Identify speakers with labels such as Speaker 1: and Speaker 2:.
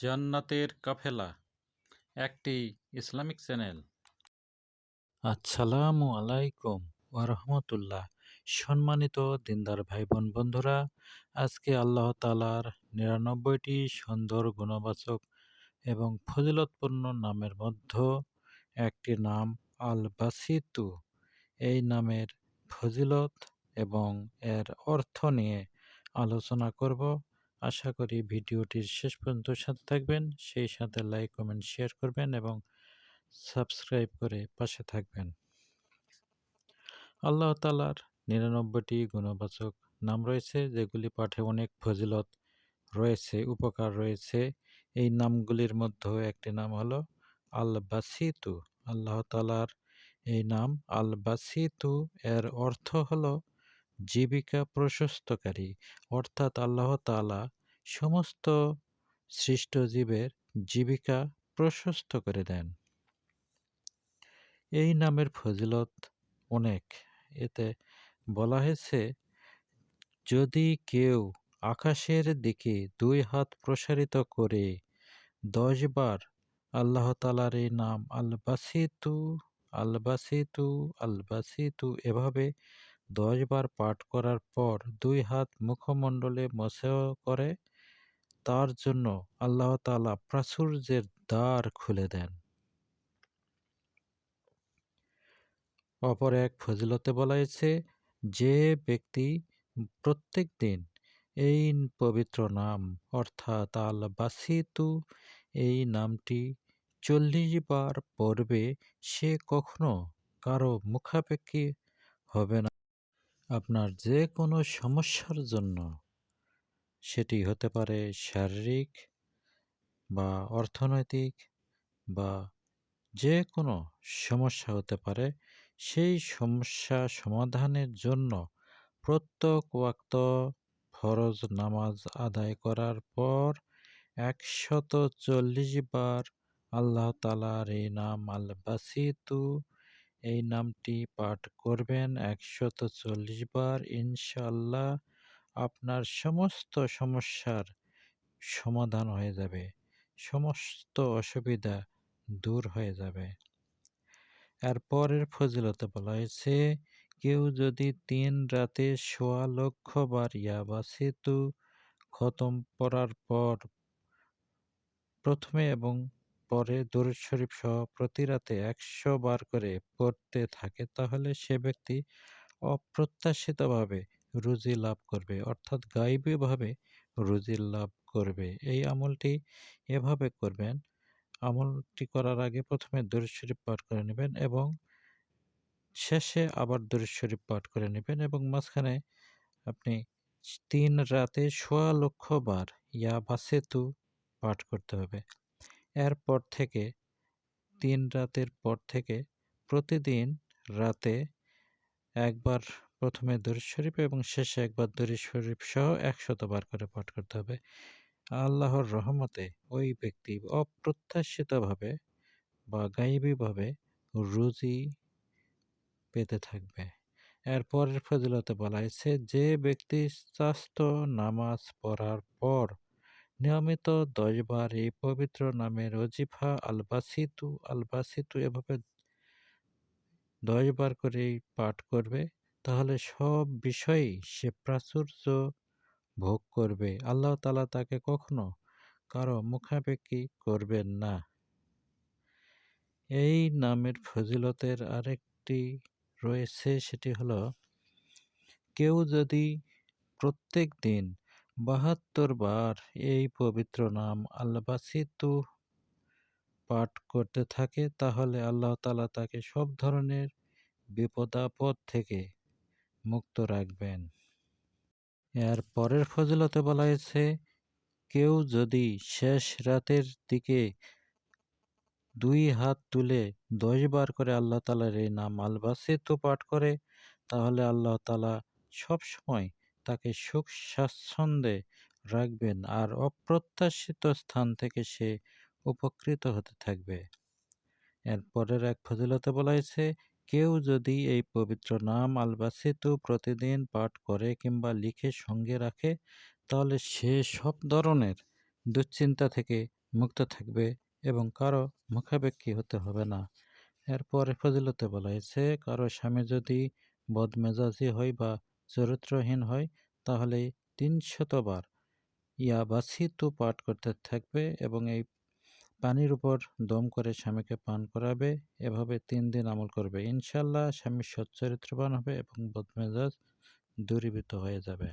Speaker 1: জান্নাতের কাফেলা, একটি Islamic channel. আসসালামু আলাইকুম ওরহমতুল্লাহ সম্মানিত দিনদার ভাই বোন বন্ধুরা, আজকে আল্লাহ তালার নিরানব্বইটি সুন্দর গুণবাচক এবং ফজিলতপূর্ণ নামের মধ্যে একটি নাম আল বাসিতু এই নামের ফজিলত এবং এর অর্থ নিয়ে আলোচনা করব। আশা করি ভিডিওটির শেষ পর্যন্ত সাথে থাকবেন, সেই সাথে লাইক কমেন্ট শেয়ার করবেন এবং সাবস্ক্রাইব করে পাশে থাকবেন। আল্লাহ তালার নিরানব্বইটি গুণবাচক নাম রয়েছে, যেগুলি পাঠে অনেক ফজিলত রয়েছে, উপকার রয়েছে। এই নামগুলির মধ্যে একটি নাম হলো আল বাসিতু আল্লাহ তালার এই নাম আল বাসিতু এর অর্থ হলো জীবিকা প্রশস্তকারী, অর্থাৎ আল্লাহ তালা সমস্ত সৃষ্ট জীবের জীবিকা প্রশস্ত করে দেন। এই নামের ফজিলত অনেক। এতে বলা হয়েছে, যদি কেউ আকাশের দিকে দুই হাত প্রসারিত করে দশবার আল্লাহ তালার এই নাম আল বাসিতু আল বাসিতু আল বাসিতু এভাবে দশবার পাঠ করার পর দুই হাত মুখমণ্ডলে মশেও করে, তার জন্য আল্লাহ তালা প্রাচুর্যের দ্বার খুলে দেন। অপর এক ফজিলতে বলা হয়েছে, যে ব্যক্তি প্রত্যেক দিন এই পবিত্র নাম, অর্থাৎ আল বাসিতু এই নামটি চল্লিশ বার পড়বে, সে কখনো কারও মুখাপেক্ষী হবে না। আপনার যে কোনো সমস্যার জন্য সেটি হতে পারে শারীরিক বা অর্থনৈতিক বা যে কোনো সমস্যা হতে পারে, সেই সমস্যা সমাধানের জন্য প্রত্যেক ওয়াক্ত ফরজ নামাজ আদায় করার পর একশত চল্লিশ বার আল্লাহ তালার এই নাম আল বাসিতু এই নামটি পাঠ করবেন একশত চল্লিশ বার। ইনশাল্লাহ আপনার সমস্ত সমস্যার সমাধান হয়ে যাবে। সমস্ত অসুবিধা দূর হয়ে যাবে। এর পরের ফজিলতে বলা হয়েছে, কেউ যদি তিন রাতে সোয়া লক্ষ বার ইয়াবা সেতু খতম পড়ার পর প্রথমে এবং পরে দরুদ শরীফ সহ প্রতি রাতে একশো বার করে পড়তে থাকে, তাহলে সে ব্যক্তি অপ্রত্যাশিতভাবে রুজি লাভ করবে, অর্থাৎ গাইবীভাবে রুজি লাভ করবে। এই আমলটি এভাবে করবেন, আমলটি করার আগে প্রথমে দরুদ শরীফ পাঠ করে নেবেন এবং শেষে আবার দরুদ শরীফ পাঠ করে নেবেন এবং মাঝখানে আপনি তিন রাতে সোয়া লক্ষ বার ইয়া বাসেতু পাঠ করতে হবে। এরপর থেকে, তিন রাতের পর থেকে প্রতিদিন রাতে একবার প্রথমে দরুদ শরীফ এবং শেষে একবার দরুদ শরীফ সহ একশতবার করে পাঠ করতে হবে। আল্লাহর রহমতে ওই ব্যক্তি অপ্রত্যাশিতভাবে বা গাইবীভাবে রুজি পেতে থাকবে। এরপরের ফজিলতে বলা হয়েছে, যে ব্যক্তি স্বাস্থ্য নামাজ পড়ার পর নিয়মিত দশবার এই পবিত্র নামের অজিফা আলবাসিতু আলবাসিতু এভাবে দশবার করে পাঠ করবে, তাহলে সব বিষয়েই সে প্রাচুর্য ভোগ করবে। আল্লাহ তালা তাকে কখনো কারও মুখাপেক্ষি করবেন না। এই নামের ফজিলতের আরেকটি রয়েছে, সেটি হলো, কেউ যদি প্রত্যেক দিন বাহাত্তর বার এই পবিত্র নাম আল্লাবাসিতু পাঠ করতে থাকে, তাহলে আল্লাহ তালা তাকে সব ধরনের বিপদাপদ থেকে মুক্ত রাখবেন। এর পরের ফজিলতে বলা হয়েছে, কেউ যদি শেষ রাতের দিকে দুই হাত তুলে দশ বার করে আল্লাহ তালার এই নাম আলবাসিতু পাঠ করে, তাহলে আল্লাহ তালা সবসময় তাকে সুখ স্বাচ্ছন্দ্যে রাখবেন আর অপ্রত্যাশিত স্থান থেকে সে উপকৃত হতে থাকবে। এরপরের এক ফজিলতে বলা হয়েছে, কেউ যদি এই পবিত্র নাম আলবাসিতু প্রতিদিন পাঠ করে কিংবা লিখে সঙ্গে রাখে, তাহলে সে সব ধরনের দুশ্চিন্তা থেকে মুক্ত থাকবে এবং কারও মুখাপেক্ষী হতে হবে না। এরপরে ফজিলতে বলা হয়েছে, কারও স্বামী যদি বদমেজাজি হয় বা চরিত্রহীন হয়, তাহলে তিনশতবার ইয়া বাসিতু পাঠ করতে থাকবে এবং এই পানির উপর দম করে স্বামীকে পান করাবে, এভাবে তিন দিন আমল করবে। ইনশাল্লাহ স্বামী সচ্চরিত্রবান হবে এবং বদমেজাজ দূরীভূত হয়ে যাবে।